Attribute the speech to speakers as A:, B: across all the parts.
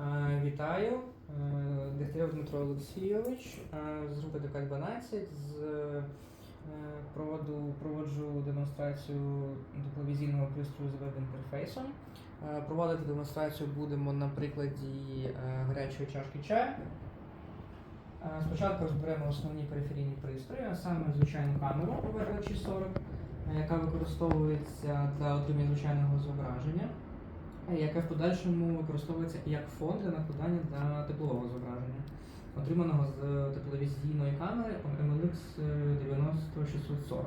A: Е, Вітаю, Е, Дегтярьов Дмитро Олексійович е, з групи ДК-12. З е, проводу, проводжу демонстрацію тепловізійного пристрою з веб-інтерфейсом. Проводити демонстрацію будемо на прикладі гарячої чашки чаю. Спочатку розберемо основні периферійні пристрої, а саме звичайну камеру OV2640, е, яка використовується для отримання звичайного зображення яке в подальшому використовується як фон для накладання для теплового зображення, отриманого з тепловізійної камери MLX 90640.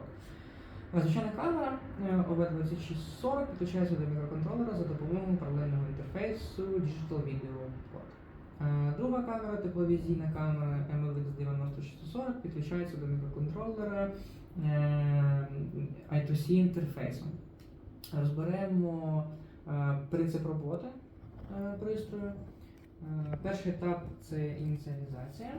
A: Е, Звичайна камера е, OV2640 підключається до мікроконтролера за допомогою паралельного інтерфейсу Digital Video Port. Е, Друга камера, тепловізійна камера MLX 9640 підключається до мікроконтролера е, I2C інтерфейсом. Розберемо Е, Принцип роботи е, пристрою. Е, Перший етап це ініціалізація.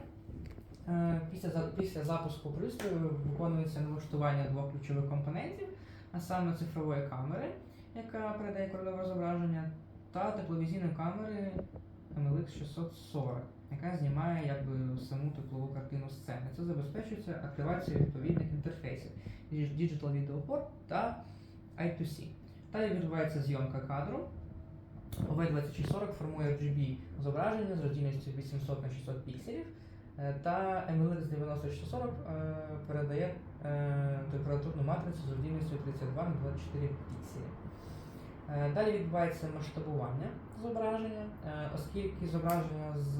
A: Е, Після, після запуску пристрою виконується налаштування двох ключових компонентів, а саме цифрової камери, яка передає кольорове зображення, та тепловізійної камери MLX 640, яка знімає якби, саму теплову картину сцени. Це забезпечується активацією відповідних інтерфейсів Digital Video Port та I2C. Далі відбувається зйомка кадру. OV2640 формує RGB зображення з роздільністю 800 на 600 пікселів. е, Та MLX 9640 е, передає е, температурну матрицю з роздільністю 32 на 24 пікселі. Далі відбувається масштабування зображення, оскільки зображення з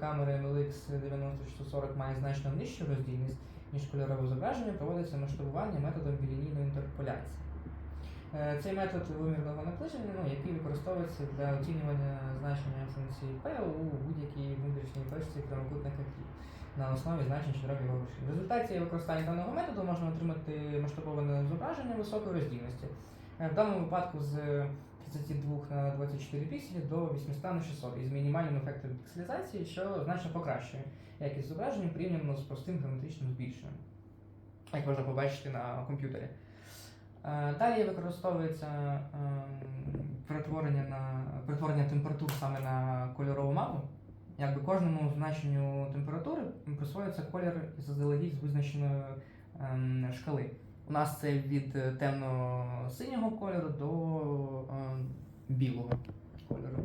A: камери MLX 9640 має значно нижчу роздільність, ніж кольорове зображення, проводиться масштабування методом білінійної інтерполяції. Е, Цей метод вимірного наближення, ну, який використовується для оцінювання значення функції P у будь-якій внутрішній точці прямокутника Q на основі значень чотирьох його вершин. В результаті використання даного методу можна отримати масштабоване зображення високої роздільності. Е, В даному випадку з 32 на 24 пікселі до 800 на 600 із мінімальним ефектом пікселізації, що значно покращує якість зображення порівняно з простим геометричним збільшенням, як можна побачити на комп'ютері. Е, Далі використовується ем, перетворення на перетворення температур саме на кольорову мапу. Якби кожному значенню температури присвоюється колір заздалегідь визначеної ем, шкали. У нас це від е, темно-синього кольору до білого кольору.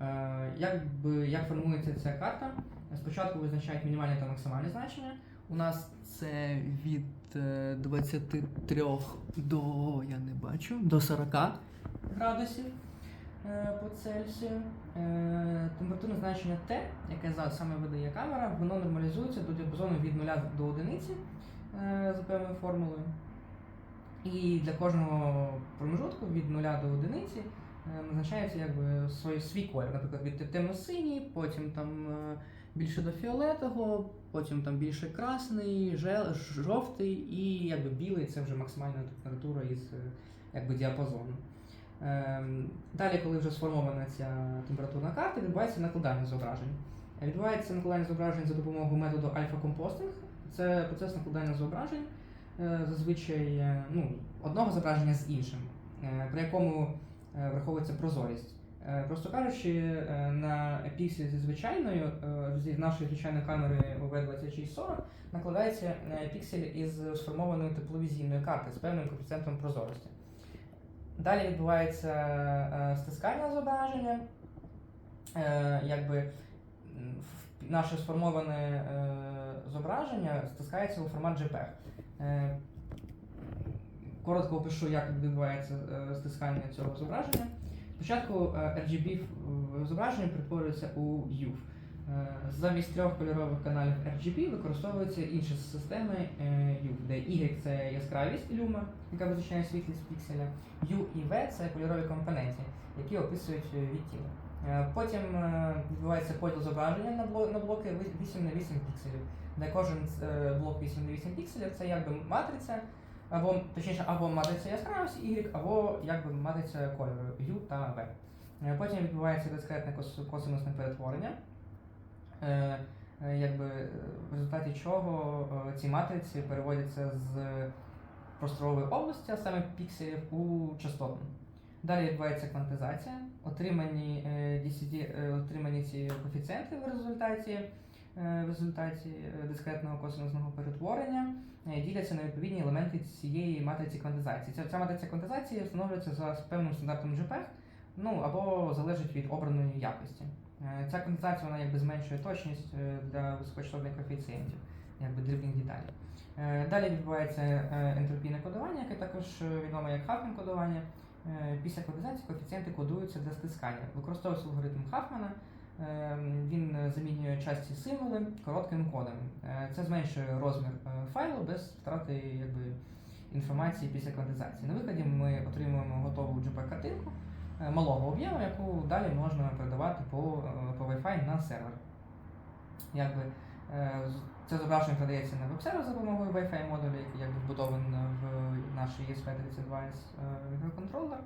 A: Е, як, як формується ця карта? Спочатку визначають мінімальне та максимальне значення. У нас це від е, 23 до я не бачу, до 40 градусів е, по Цельсію. Е, Температурне значення Т, яке зараз саме видає камера, воно нормалізується до діапазону від 0 до 1 е, за певною формулою. І для кожного промежутку від 0 до 1 е, назначається якби свій, колір. Наприклад, від темно-синій, потім там більше до фіолетового, потім там більше красний, жовтий і якби білий це вже максимальна температура із е, якби діапазону. Ем, Далі, коли вже сформована ця температурна карта, відбувається накладання зображень. Відбувається накладання зображень за допомогою методу альфа-компостинг. Це процес накладання зображень, е, зазвичай е, ну, одного зображення з іншим, при якому враховується прозорість. Е, Просто кажучи, е, на піксель зі звичайною, е, зі нашої звичайної камери OV2640 накладається піксель із сформованої тепловізійної карти з певним коефіцієнтом прозорості. Далі відбувається стискання зображення, якби наше сформоване зображення стискається у формат JPEG. Коротко опишу, як відбувається стискання цього зображення. Спочатку е, RGB зображення перетворюється у UV. Е, Замість трьох кольорових каналів RGB використовуються інші системи е, UV, де Y це яскравість люма, яка визначає світлість пікселя, U і V це кольорові компоненти, які описують відтінок. Потім відбувається поділ зображення на бло- блоки ви- 8 на 8 пікселів, де кожен блок 8 на 8 пікселів це якби матриця, або точніше, або матриця яскравості Y, або якби матриця кольору U та V. Е, Потім відбувається дискретне косинусне перетворення, е, е, якби, в результаті чого ці матриці переводяться з просторової області, а саме пікселів, у частотну. Далі відбувається квантизація. Отримані DCD одиниці коефіцієнти в результаті, в результаті е, дискретного косинусного перетворення е, діляться на відповідні елементи цієї матриці квантизації. Ця, ця матриця квантизації встановлюється за певним стандартом JPEG, ну або залежить від обраної якості. Е, Ця квантизація вона якби зменшує точність е, для високочастотних коефіцієнтів, якби дрібних деталей. Е, Далі відбувається е, ентропійне кодування, яке також е, відоме як Хафман кодування. Е, Після кодизації коефіцієнти кодуються для стискання. Використовується алгоритм Хафмана. Е, Він е, замінює часті символи коротким кодом. Е, Це зменшує розмір е, файлу без втрати якби, інформації після квантизації. На виході ми отримуємо готову JPEG-картинку малого об'єму, яку далі можна передавати по, по Wi-Fi на сервер. Якби, це зображення передається на веб-сервер за допомогою Wi-Fi модулю, який якби вбудований в наш ESP32 е, мікроконтролер.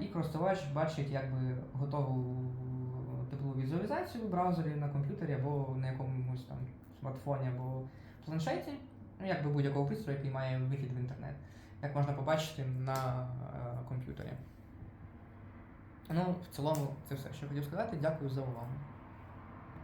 A: І користувач бачить якби готову візуалізацію в браузері на комп'ютері або на якомусь там смартфоні або планшеті, ну, якби будь-якого пристрою, який має вихід в інтернет, як можна побачити на е, комп'ютері. Ну, в цілому, це все, що хотів сказати. Дякую за увагу.